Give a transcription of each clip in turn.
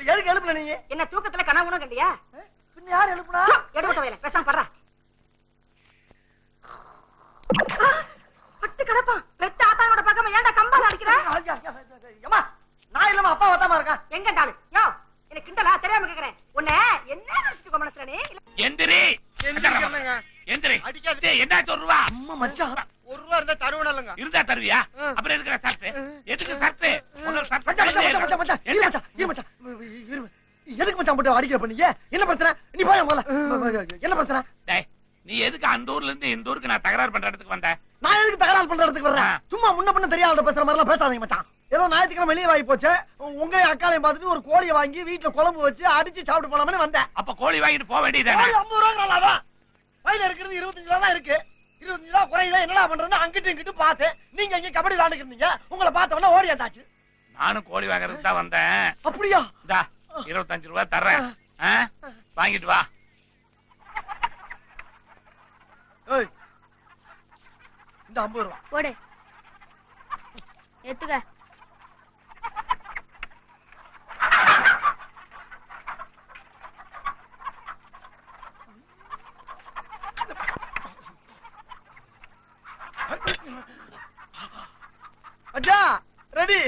எதுக்கு எழுப்புல நீங்க என்ன தூக்கத்துல கனவுணும் கண்டியா பின்ன யார் எழுப்புனா எடுபட்ட வேலை பேசாம படுறா பட்டு கிடப்பான் பெத்த ஆத்தாவோட பக்கமா ஏன்டா கம்பால அடிக்கிற ஏமா நான் இல்லம்மா அப்பா வத்தாம இருக்கான் எங்க டாலு கிண்டலா தெரியாம கேக்குறேன். உன்னை என்ன நினைச்சிட்டு மனசுல நீ? எந்திரி. எந்திரிக்கிறேனுங்க. எந்திரி. அடிக்காத. டேய், என்ன சொல்லுவா அம்மா மச்சான். ஒரு ரூபா இருந்தா தருவனல்லுங்க இருந்தா தருவியா? அப்புறம் எதுக்குற சர்ட் எதுக்கு சர்ட் முதல்ல சர்ட் மச்சான் மச்சான் மச்சான் மச்சான். இரு மச்சான் இரு மச்சான் இரு மச்சான். எதுக்கு மச்சான் போட்டு அடிக்கிற பண்ணீங்க என்ன பிரச்சனை? நீ போய் முதல்ல. என்ன பிரச்சனை? டேய் நீ எதுக்கு அந்த ஊர்ல இருந்து இந்த ஊருக்கு நான் தகராறு பண்ற இடத்துக்கு வந்த? நான் எதுக்கு தகராறு பண்ற இடத்துக்கு வர்றேன் சும்மா முன்ன பண்ண தெரியாத பேசுற மாதிரி எல்லாம் பேசாதீங்க மச்சான். ஏதோ ஞாயிற்றுக்கிழமை வெளியே வாங்கி போச்சு. உங்களையும் அக்காலையும் பார்த்துட்டு ஒரு கோழியை வாங்கி வீட்டுல குழம்பு வச்சு அடிச்சு சாப்பிட்டு போலாம்னு வந்தேன். அப்ப கோழி வாங்கிட்டு போக வேண்டியதானே கோழி ஐம்பது ரூபா வயல இருக்கிறது இருபத்தஞ்சு ரூபா தான் இருக்கு. இருபத்தஞ்சு ரூபா குறையுதா என்னடா பண்றது அங்கிட்டு இங்கிட்டு பார்த்தேன். நீங்க இங்க கபடி விளையாண்டுக்கிறீங்க உங்களை பார்த்தவொடனே ஓடி வந்தாச்சு. நானும் கோழி வாங்குறதுக்கு தான் வந்தேன். அப்படியா? இந்தா இருபத்தஞ்சு ரூபா தர்றேன். ஆ? வாங்கிட்டு வா. இந்த ஐம்பது ரூபா. போடு. அச்சா ரெடி.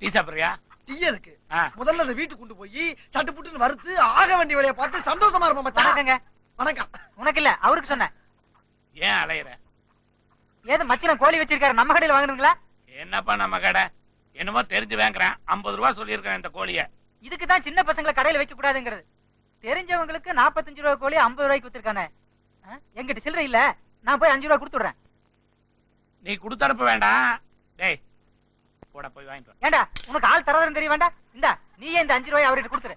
டீ சாப்பிடுறியா டீ இருக்கு. முதல்ல அதை வீட்டுக்கு கொண்டு போய் சட்டு புட்டுன்னு வறுத்து ஆக வேண்டிய வேலையை பார்த்து சந்தோஷமா இருப்போம் வணக்கங்க. வணக்கம். உனக்கு இல்ல அவருக்கு சொன்னேன். ஏன் அலையிற? ஏது மச்சினம் கோழி வச்சிருக்காரு நம்ம கடையில வாங்குனீங்களா என்னப்பா நம்ம கடை? என்னமோ தெரிஞ்சு வாங்குறேன் ஐம்பது ரூபா சொல்லியிருக்கேன் இந்த கோழிய. இதுக்கு தான் சின்ன பசங்களை கடையில வைக்க கூடாதுங்கிறது. தெரிஞ்சவங்களுக்கு நாற்பத்தஞ்சு ரூபா கோழி ஐம்பது ரூபாய்க்கு வித்துருக்கானே ஆ? என்கிட்ட சில்லறை இல்ல. நான் போய் அஞ்சு ரூபா கொடுத்துடுறேன். நீ கொடுத்தனுப்ப வேண்டாம். டேய் போட போய் வாங்கிட்டு வா. ஏண்டா உனக்கு ஆள் தராதுன்னு தெரிய வேண்டாம்? இந்தா நீயே இந்த அஞ்சு ரூபாய் அவர்கிட்ட கொடுத்துரு.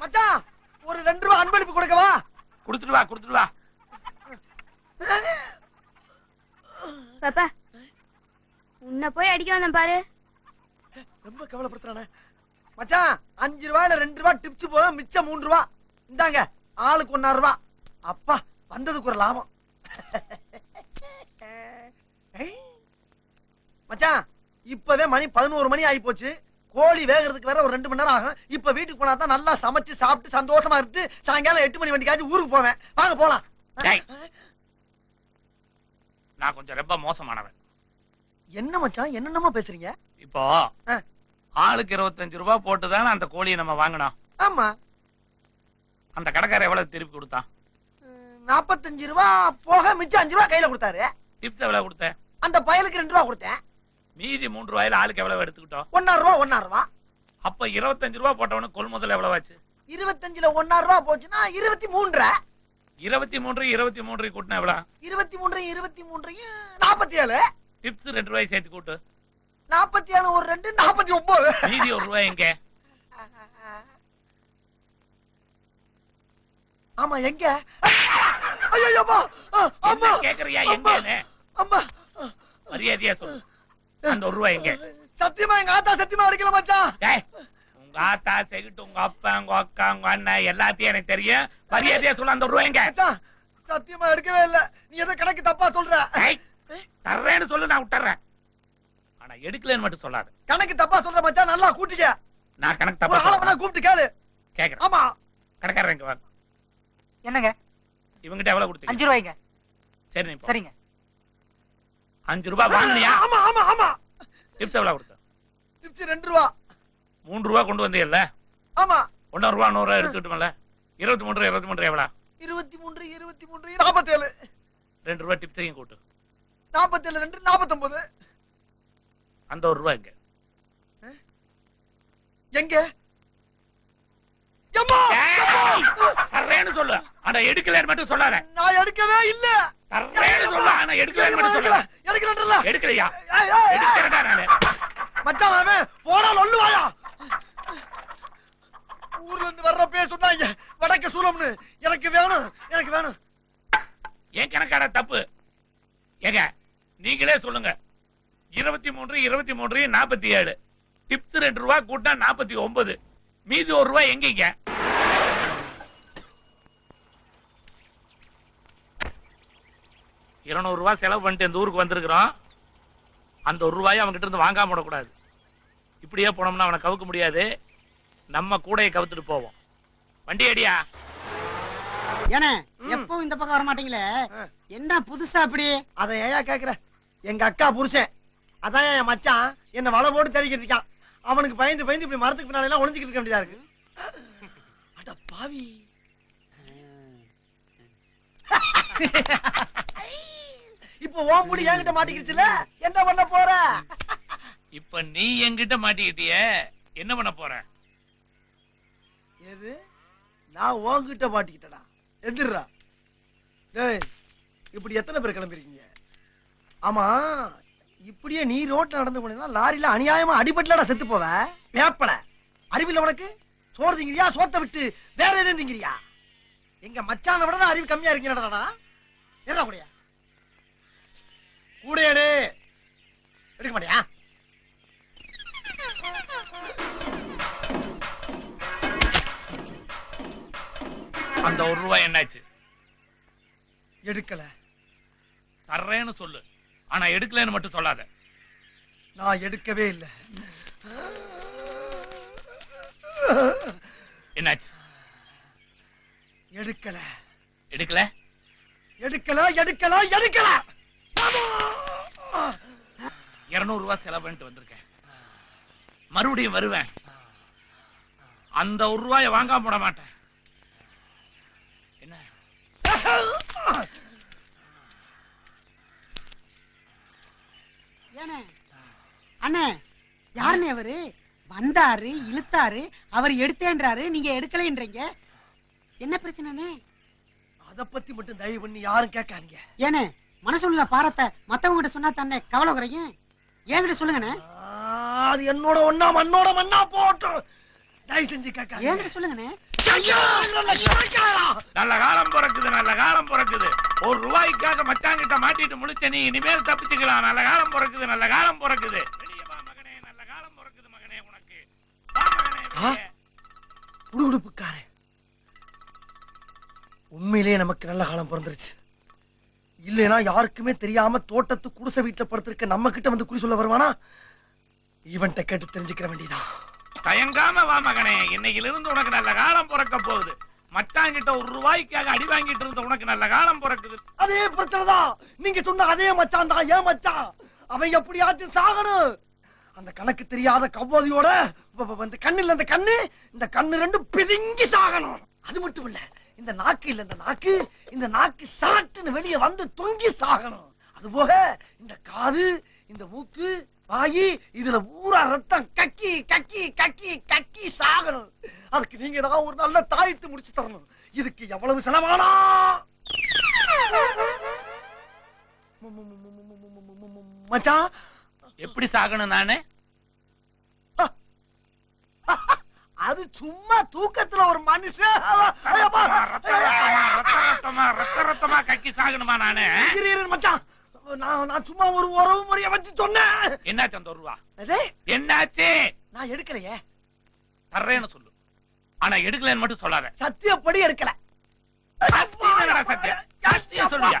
மச்சான் ஒரு ரெண்டு ரூபா அன்பளிப்பு கொடுக்கவா கொடுத்துட்டு வா கொடுத்துட்டு வா. பாப்பா உன்னை போய் அடிக்க வந்தேன் பாரு. ரொம்ப கவலைப்படுத்துறானே. மச்சான் அஞ்சு ரூபாயில ரெண்டு ரூபா டிப்ஸ் போதும் மிச்சம் மூணு ரூபா. இந்தாங்க. ஆளுக்கு ஒன்னாறு ரூபா. அப்பா வந்ததுக்கு ஒரு லாபம். மச்சான் இப்பவே மணி பதினோரு மணி ஆகி போச்சு கோழி வேகிறதுக்கு வேற ஒரு ரெண்டு மணி நேரம் ஆகும். இப்ப வீட்டுக்கு போனா தான் நல்லா சமைச்சு சாப்பிட்டு சந்தோஷமா இருந்து சாயங்காலம் எட்டு மணி வண்டிக்காச்சும் ஊருக்கு போவேன். வாங்க போலாம். நான் கொஞ்சம் ரொம்ப மோசமானவன். என்ன மச்சான் என்னென்னமோ பேசுறீங்க? இப்போ. ஆளுக்கு இருபத்தஞ்சு ரூபாய் போட்டு தானே அந்த கோழியை நம்ம வாங்கினோம். ஆமா. அந்த கடைக்காரர் எவ்வளவு திருப்பி கொடுத்தான்? நாற்பத்தஞ்சு ரூபா போக மிச்சம் அஞ்சு ரூபா கையில கொடுத்தாரு. டிப்ஸ் எவ்வளவு கொடுத்தேன்? அந்த பயலுக்கு ரெண்டு ரூபா கொடுத்தேன். மீதி மூன்று ரூபாயில ஆளுக்கு எவ்வளவு எடுத்துக்கிட்டோம்? ஒன்னாறு ரூபா ஒன்னாறு ரூபா. அப்ப இருபத்தஞ்சு ரூபாய் போட்டவனுக்கு கொள்முதல் எவ்வளவு ஆச்சு? இருபத்தஞ்சுல ஒன்னாறு ரூபா போச்சுன்னா இருபத்தி மூன்றரை. இருபத்தி மூன்று இருபத்தி மூன்று கூட்டினா எவ்வளவு? இருபத்தி மூன்றையும் இருபத்தி மூன்றையும் நாற்பத்தி ஏழு டிப்ஸ் ரெண்டு ரூபாய் சேர்த்து கூட்டு. நாற்பத்தி ஏழு ஒரு ரெண்டு நாற்பத்தி ஒன்பது மீதி ஒரு ரூபாய் எங்க? ஆமா எங்க? ஐயோ அம்மா! அம்மா! கேக்குறியா எங்கன்னு? அம்மா! மரியாதையா சொல்லு. அந்த ஒரு ரூபாய் எங்க? சத்தியமா எங்க ஆத்தா சத்தியமா அடிக்கல மச்சான்? உங்க ஆத்தா செகிட்டு உங்க அப்பா உங்க அக்கா உங்க அண்ணன் எல்லாத்தையும் எனக்கு தெரியும். மரியாதையா சொல்ல அந்த ஒரு ரூபாய் எங்க? சத்தியமா எடுக்கவே இல்ல. நீ ஏதோ கணக்கு தப்பா சொல்ற. தர்றேன்னு சொல்லு நான் விட்டுறேன். ஆனா எடுக்கலன்னு மட்டும் சொல்லாத. கணக்கு தப்பா சொல்ற மச்சான் நல்லா கூட்டிக்க. நான் கணக்கு தப்பா கூப்பிட்டு கேளு. கேக்குறேன். ஆமா. கடைக்காரன் இங்க வா என்னங்க? இவங்கிட்ட எவ்வளவு கொடுத்தீங்க? அஞ்சு ரூபாய்ங்க. சரி. சரிங்க. அஞ்சு ரூபாய் வாங்கினியா? ஆமா ஆமா ஆமா டிப்ஸ் எவ்வளவு கொடுத்த? டிப்ஸ் ரெண்டு ரூபா. மூன்று ரூபா கொண்டு வந்தீங்கல்ல? ஆமா. ஒன்னொரு ரூபா நூறு ரூபா எடுத்துக்கிட்டோம்ல இருபத்தி மூன்று இருபத்தி மூன்று எவ்வளவு? இருபத்தி மூன்று இருபத்தி மூன்று நாற்பத்தேழு ரெண்டு ரூபாய் டிப்ஸையும் கூட்டு. நாற்பத்தேழு ரெண்டு நாற்பத்தொன்பது அந்த ஒரு ரூபாய் எங்க? எங்க? சொல்லு. ஆனா எடுக்கலன்னு மட்டும் சொல்லாத. நான் எடுக்கவே இல்ல. தர்றேன்னு சொல்லு. ஆனா எடுக்கலன்னு மட்டும் சொல்லாத எடுக்கலன்றல எடுக்கலையா. எடுக்கிறேன்டா நானு. மச்சான் அவன் போடா லொல்லுவாயா ஊர்ல இருந்து வர்றப்பே சொன்னாங்க வடக்கு சூலம்னு. எனக்கு வேணும் எனக்கு வேணும். என் கணக்கான தப்பு? ஏங்க நீங்களே சொல்லுங்க. இருபத்தி மூன்று இருபத்தி மூன்று நாற்பத்தி ஏழு. டிப்ஸ் ரெண்டு ரூபா கூட்டா நாற்பத்தி ஒன்பது. மீதி ஒரு ரூபாய் எங்கீங்க? இருநூறு ரூபாய் செலவு பண்ணிட்டு இந்த ஊருக்கு வந்திருக்கிறோம். அந்த ஒரு ரூபாயை அவன்கிட்ட இருந்து வாங்காம விடக்கூடாது. இப்படியே போனோம்னா அவனை கவுக்க முடியாது. நம்ம கூடையை கவுத்துட்டு போவோம். வண்டி அடியா ஏனே ம். எப்பவும் இந்த பக்கம் வர மாட்டீங்களே ஆ. என்ன புதுசா அப்படி அதை ஏயா கேக்குற? எங்க அக்கா புருஷன். அதான் என் மச்சான் என்ன வலை போட்டு தடிக்கிட்டு இருக்கான். அவனுக்கு பயந்து பயந்து இப்படி மரத்துக்கு பின்னால எல்லாம் ஒளிஞ்சுக்கிட்டு இருக்க வேண்டியதா இருக்கு. அட பாவி. இப்ப ஓம் முடி என்கிட்ட மாட்டிக்கிடுச்சுல என்ன பண்ண போற? இப்ப நீ என்கிட்ட மாட்டிக்கிட்டிய என்ன பண்ண போற? எது? நான் உன்கிட்ட மாட்டிக்கிட்டடா எதிர்றா டேய் இப்படி எத்தனை பேர் கிளம்பிருக்கீங்க? ஆமா இப்படியே நீ ரோட்ல நடந்து போனீங்கன்னா லாரியில அநியாயமா அடிபட்டுலடா செத்து போவ. வேப்பல. அறிவில்ல உனக்கு? சோறு திங்கிறியா? சோத்த விட்டு வேற எதுவும் திங்கிறியா? எங்க மச்சான விட அறிவு கம்மியா இருக்கீங்கடா என்ன கூடயா கூடையடே. எடுக்க மாட்டியா? அந்த ஒரு ரூபாய் என்னாச்சு? எடுக்கல. தர்றேன்னு சொல்லு. ஆனா எடுக்கலன்னு மட்டும் சொல்லாத. நான் எடுக்கவே இல்லை. என்னாச்சு? எடுக்கல. எடுக்கல? எடுக்கல எடுக்கல எடுக்கல! இருநூறு ரூபாய் செலவு பண்ணிட்டு வந்திருக்கேன். மறுபடியும் வருவேன். அந்த ஒரு ரூபாய வாங்காம போட மாட்டேன். என்ன? அண்ணே யாருண்ணே அவரு? வந்தாரு இழுத்தாரு அவர் எடுத்தேன்றாரு நீங்க எடுக்கலைன்றீங்க. என்ன பிரச்சனைண்ணே அத பத்தி மட்டும் தயவு பண்ணி யாரும் கேட்காதீங்க. ஏனே மனசுள்ள பாரத்தை மத்தவங்க கிட்ட சொன்னா தானே கவலை குறைங்க என்கிட்ட சொல்லுங்கண்ணே. ஆ, அது என்னோட ஒண்ணா மண்ணோட மண்ணா போட்டும் தயவு செஞ்சு கேட்காதீங்க. என்கிட்ட சொல்லுங்கண்ணே. நல்ல காலம் பிறக்குது நல்ல காலம் பிறக்குது. ஒரு ரூபாய்க்காக மச்சாங்கிட்ட மாட்டிட்டு முழிச்ச நீ இனிமேல் தப்பிச்சுக்கலாம். நல்ல காலம் பிறக்குது நல்ல காலம் பிறக்குது. மகனே நல்ல காலம் பிறக்குது மகனே உனக்கு. குடுகுடுப்புக்காரன். உண்மையிலேயே நமக்கு நல்ல காலம் பிறந்துருச்சு. இல்லைனா யாருக்குமே தெரியாம தோட்டத்து குடிசை வீட்டுல படுத்திருக்க நம்ம கிட்ட வந்து குறி சொல்ல வருவானா? இவன்ட்ட கேட்டு தெரிஞ்சுக்கிற வேண்டியதான் தயங்காம வா மகனே. இன்னையில இருந்து உனக்கு நல்ல காலம் பிறக்க போகுது. மச்சாங்கிட்ட ஒரு ரூபாய்க்காக அடி வாங்கிட்டு இருந்த உனக்கு நல்ல காலம் பிறக்குது. அதே பிரச்சனை தான். நீங்க சொன்ன அதே மச்சான் தான். ஏன் மச்சான்? அவன் எப்படியாச்சும் சாகணும். அந்த கணக்கு தெரியாத கவ்வாதியோட கண்ணுல இந்த கண்ணு இந்த கண்ணு ரெண்டும் பிதுங்கி சாகணும். அது மட்டும் இல்ல. இந்த நாக்கு இல்ல இந்த நாக்கு இந்த நாக்கு சாட்டுன்னு வெளியே வந்து தொங்கி சாகணும் அது போக இந்த காது இந்த மூக்கு வாயி இதுல ஊரா ரத்தம் கக்கி கக்கி கக்கி கக்கி சாகணும் அதுக்கு நீங்க நான் ஒரு நல்ல தாயத்து முடிச்சு தரணும் இதுக்கு எவ்வளவு செலவானா மச்சான் எப்படி சாகணும் நானே அது சும்மா தூக்கத்துல ஒரு மனுஷன். கக்கி சாகணுமா நானு? மச்சான். நான் நான் சும்மா ஒரு உறவு முறைய வச்சு சொன்னேன். என்னாச்சு அந்த ஒரு ரூபா என்னாச்சு? நான் எடுக்கலையே. தர்றேன்னு சொல்லு. ஆனா எடுக்கலன்னு மட்டும் சொல்லாத. சத்தியப்படி எடுக்கல. சத்தியம்? சத்தியம் சொல்லுயா?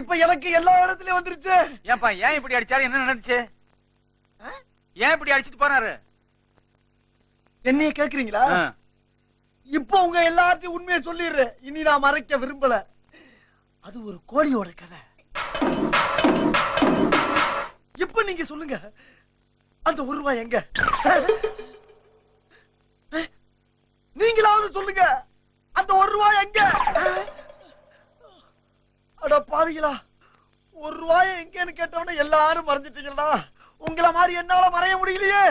இப்ப எனக்கு எல்லா இடத்துலயும் வந்துருச்சு. ஏன்பா ஏன் இப்படி அடிச்சாரு? என்ன நடந்துச்சு? ஏன் இப்படி அடிச்சிட்டு போனாரு? என்னைய கேக்குறீங்களா. இப்போ உங்க எல்லாத்தையும் உண்மையை சொல்லிடுறேன். இனி நான் மறைக்க விரும்பல. அது ஒரு கோழியோட கதை. இப்ப நீங்க சொல்லுங்க. அந்த ஒரு ரூபாய் எங்க? நீங்களாவது சொல்லுங்க. அந்த ஒரு ரூபாய் எங்க? அட பாவிகளா ஒரு ரூபாய் எங்கேன்னு கேட்டவன எல்லாரும் மறைஞ்சிட்டீங்களா உங்களை மாதிரி என்னால மறைய முடியலையே.